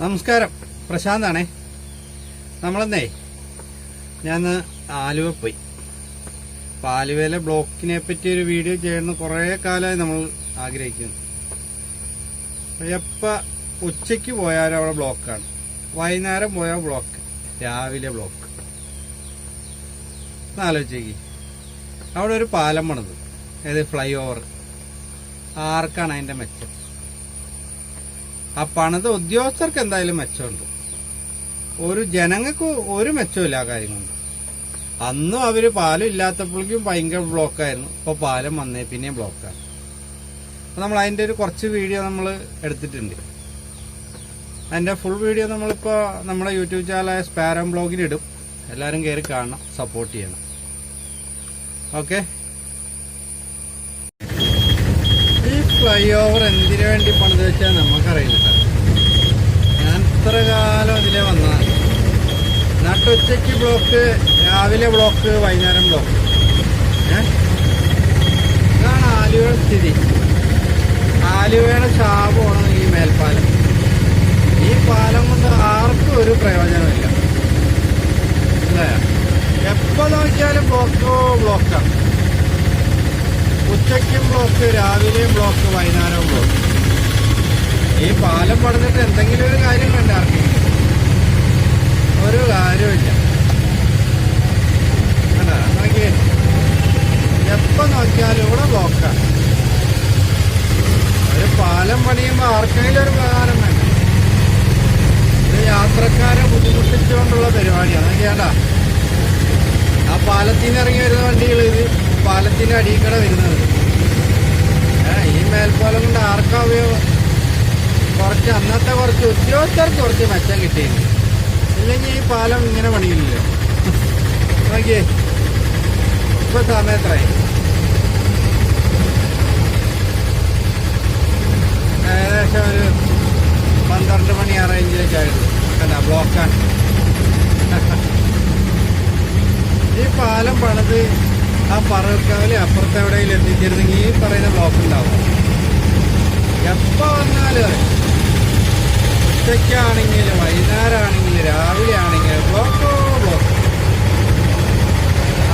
നമസ്കാരം. പ്രശാന്താണേ. നമ്മളെന്നേ ഞാൻ ആലുവ പോയി. അപ്പൊ ആലുവയിലെ ബ്ലോക്കിനെ പറ്റി ഒരു വീഡിയോ ചെയ്യണമെന്ന് കുറേ കാലമായി നമ്മൾ ആഗ്രഹിക്കുന്നു. അപ്പൊ ഉച്ചയ്ക്ക് പോയാലും അവിടെ ബ്ലോക്കാണ്. വൈകുന്നേരം പോയാൽ ബ്ലോക്ക്. രാവിലെ ബ്ലോക്ക്. ആലോചിച്ചേക്ക് അവിടെ ഒരു പാലം പണിത്. ഏത് ഫ്ലൈ ഓവർ. ആർക്കാണ് അതിന്റെ മെച്ചം? ആ പണിത ഉദ്യോഗസ്ഥർക്ക് എന്തായാലും മെച്ചമുണ്ട്. ഒരു ജനങ്ങൾക്ക് ഒരു മെച്ചമില്ല ആ കാര്യം കൊണ്ട് അന്നും അവർ പാലം ഇല്ലാത്തപ്പോഴേക്കും ഭയങ്കര ബ്ലോക്കായിരുന്നു. ഇപ്പൊ പാലം വന്നേ പിന്നെയും ബ്ലോക്കാണ്. നമ്മൾ അതിന്റെ ഒരു കുറച്ച് വീഡിയോ നമ്മൾ എടുത്തിട്ടുണ്ട്. അതിന്റെ ഫുൾ വീഡിയോ നമ്മളിപ്പോ നമ്മുടെ യൂട്യൂബ് ചാനലായ സ്പാരം ബ്ലോഗിൽ ഇടും. എല്ലാവരും കയറി കാണണം സപ്പോർട്ട് ചെയ്യണം. ഓക്കെ ഈ ഫ്ലൈ ഓവർ എന്തിനു വേണ്ടി പണിത് വെച്ചാൽ നമുക്കറിയില്ല ഞാൻ ഇത്ര കാലം ഇതിലെ വന്നതാണ്. നട്ടുച്ചയ്ക്ക് ബ്ലോക്ക് രാവിലെ ബ്ലോക്ക് വൈകുന്നേരം ബ്ലോക്ക്? ഇതാണ് ആലുവയുടെ സ്ഥിതി. ആലുവയുടെ ശാപമാണ് ഈ മേൽപ്പാലം. ഈ പാലം കൊണ്ട് ആർക്കും ഒരു പ്രയോജനമില്ല അല്ലേ? എപ്പോ നോക്കിയാലും ബ്ലോക്കോ ബ്ലോക്കാണ്. ഉച്ചയ്ക്കും ബ്ലോക്ക് രാവിലെയും ബ്ലോക്ക് വൈകുന്നേരവും ബ്ലോക്ക് ഈ പാലം പടന്നിട്ട് എന്തെങ്കിലും ഒരു കാര്യം വേണ്ട ഒരു കാര്യമില്ല? നോക്കിയേ. എപ്പോ നോക്കിയാലും ഇവിടെ ബ്ലോക്കാണ് ഒരു പാലം പണിയുമ്പോൾ ആർക്കെങ്കിലും ഒരു പ്രകാരം വേണ്ട? ഇത് യാത്രക്കാരെ ബുദ്ധിമുട്ടിച്ചുകൊണ്ടുള്ള പരിപാടിയാണ് നോക്കിയാണ്ട ആ പാലത്തിൽ നിന്ന് ഇറങ്ങി വരുന്ന വണ്ടികൾ ഇത് പാലത്തിന്റെ അടിയിൽ കൂടെ വരുന്നത്. മേൽപ്പാലം കൊണ്ട് ആർക്കാ ഉപയോഗം? കുറച്ച് അന്നത്തെ കുറച്ച് ഉദ്യോഗസ്ഥർക്ക് കുറച്ച് മെച്ചം കിട്ടിയിരുന്നു. ഇല്ലെങ്കിൽ ഈ പാലം ഇങ്ങനെ പണിയില്ലല്ലോ നോക്കിയേ ഇപ്പൊ സമയത്രയായി ഏകദേശം ഒരു പന്ത്രണ്ട് മണി ആ റേഞ്ചിലേക്ക് ആയിരുന്നു ബ്ലോക്കാണ് ഈ പാലം പണിത് ആ പറവക്കാവിലെ അപ്പുറത്തെ എവിടെയെങ്കിലും എത്തിച്ചിരുന്നെങ്കിൽ ഈ പറയുന്ന ബ്ലോക്ക് ഉണ്ടാവും. എപ്പോ വന്നാലും. ഉച്ചയ്ക്കാണെങ്കിലും വൈകുന്നേരമാണെങ്കിലും രാവിലെ ആണെങ്കിലും ബ്ലോക്കോ ബ്ലോക്ക്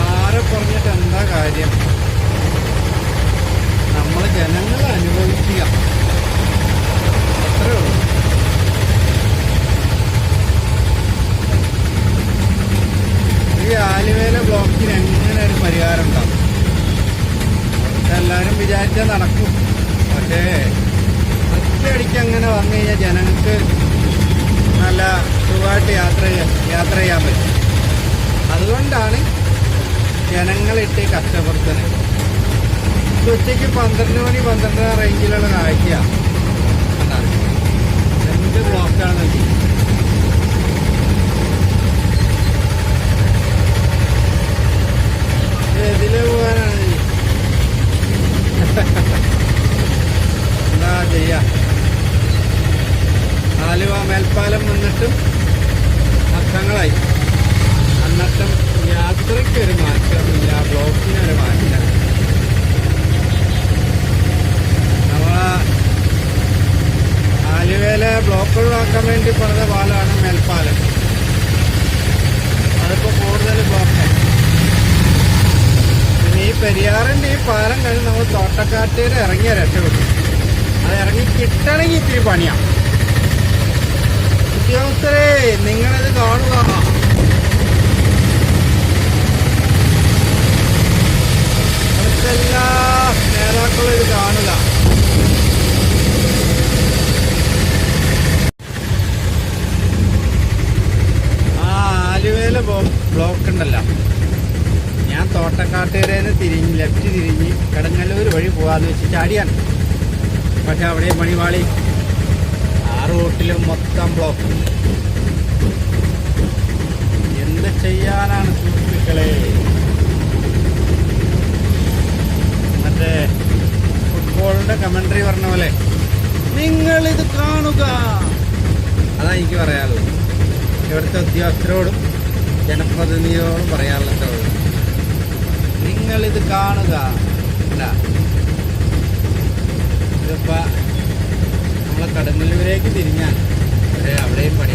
ആരെ പറഞ്ഞിട്ട് എന്താ കാര്യം? നമ്മൾ ജനങ്ങൾ അനുഭവിക്കുക. അത്രേ ഉള്ളൂ. ഈ ആലുവേല ബ്ലോക്കിന് എങ്ങനെ ഒരു പരിഹാരം ഉണ്ടാവും? എല്ലാവരും വിചാരിച്ചാൽ നടക്കും. പക്ഷേ ഒറ്റയടിക്ക് അങ്ങനെ വന്നു കഴിഞ്ഞാൽ ജനങ്ങൾക്ക് നല്ല സുഖമായിട്ട് യാത്ര യാത്ര ചെയ്യാൻ പറ്റും. അതുകൊണ്ടാണ് ജനങ്ങളിട്ട് കഷ്ടപ്പെടുത്തുന്നത് ഉച്ചയ്ക്ക് പന്ത്രണ്ട് മണി പന്ത്രണ്ടര റേഞ്ചിലുള്ള കാഴ്ച എന്ത് ബ്ലോക്കാണ് ഇതിലെ പോകാനാണ് എന്താ ചെയ്യാ? മേൽപ്പാലം വന്നിട്ടും വർഷങ്ങളായി അന്നട്ടം യാത്രയ്ക്ക് ഒരു മാറ്റമില്ല ബ്ലോക്കിനൊരു മാറ്റമില്ല. നമ്മളെ ആലുവയിലെ ബ്ലോക്ക് ഒഴിവാക്കാൻ വേണ്ടി പറഞ്ഞ പാലമാണ് മേൽപ്പാലം. അതിപ്പോ കൂടുതൽ ബ്ലോക്കായി. ഈ പെരിയാറിന്റെ ഈ പാലം കഴിഞ്ഞ് നമ്മൾ തോട്ടക്കാട്ടേര് ഇറങ്ങിയ രക്ഷപ്പെട്ടു അത് ഇറങ്ങി കിട്ടണമെങ്കിൽ ഇത്തിരി പണിയാ. ഉദ്യോഗസ്ഥരെ നിങ്ങളിത് കാണുക. എല്ലാ നേതാക്കളും ഇത് കാണുക. ആ ആലുവയിലെ ബ്ലോക്ക് ഉണ്ടല്ലോ. ഞാൻ തോട്ടക്കാട്ടുകരേന്ന് തിരിഞ്ഞ് ലെഫ്റ്റ് തിരിഞ്ഞ് കടങ്ങല്ലൂർ വഴി പോകാന്ന് വെച്ച് ചാടിയാണ്. പക്ഷെ അവിടെ മണിവാളി റൂട്ടിലും മൊത്തം ബ്ലോക്ക് എന്ത് ചെയ്യാനാണ് സുഹൃത്തുക്കളെ? മറ്റേ ഫുട്ബോളിന്റെ കമന്ററി പറഞ്ഞ പോലെ നിങ്ങൾ ഇത് കാണുക. അതാ എനിക്ക് പറയാനുള്ളത്. ഇവിടുത്തെ ഉദ്യോഗസ്ഥരോടും ജനപ്രതിനിധിയോടും പറയാനുള്ളത് നിങ്ങൾ ഇത് കാണുക. അല്ല. ഇതിപ്പോ നമ്മളെ കടങ്ങല്ലൂരേക്ക് തിരിഞ്ഞാൽ അവിടെയും പണി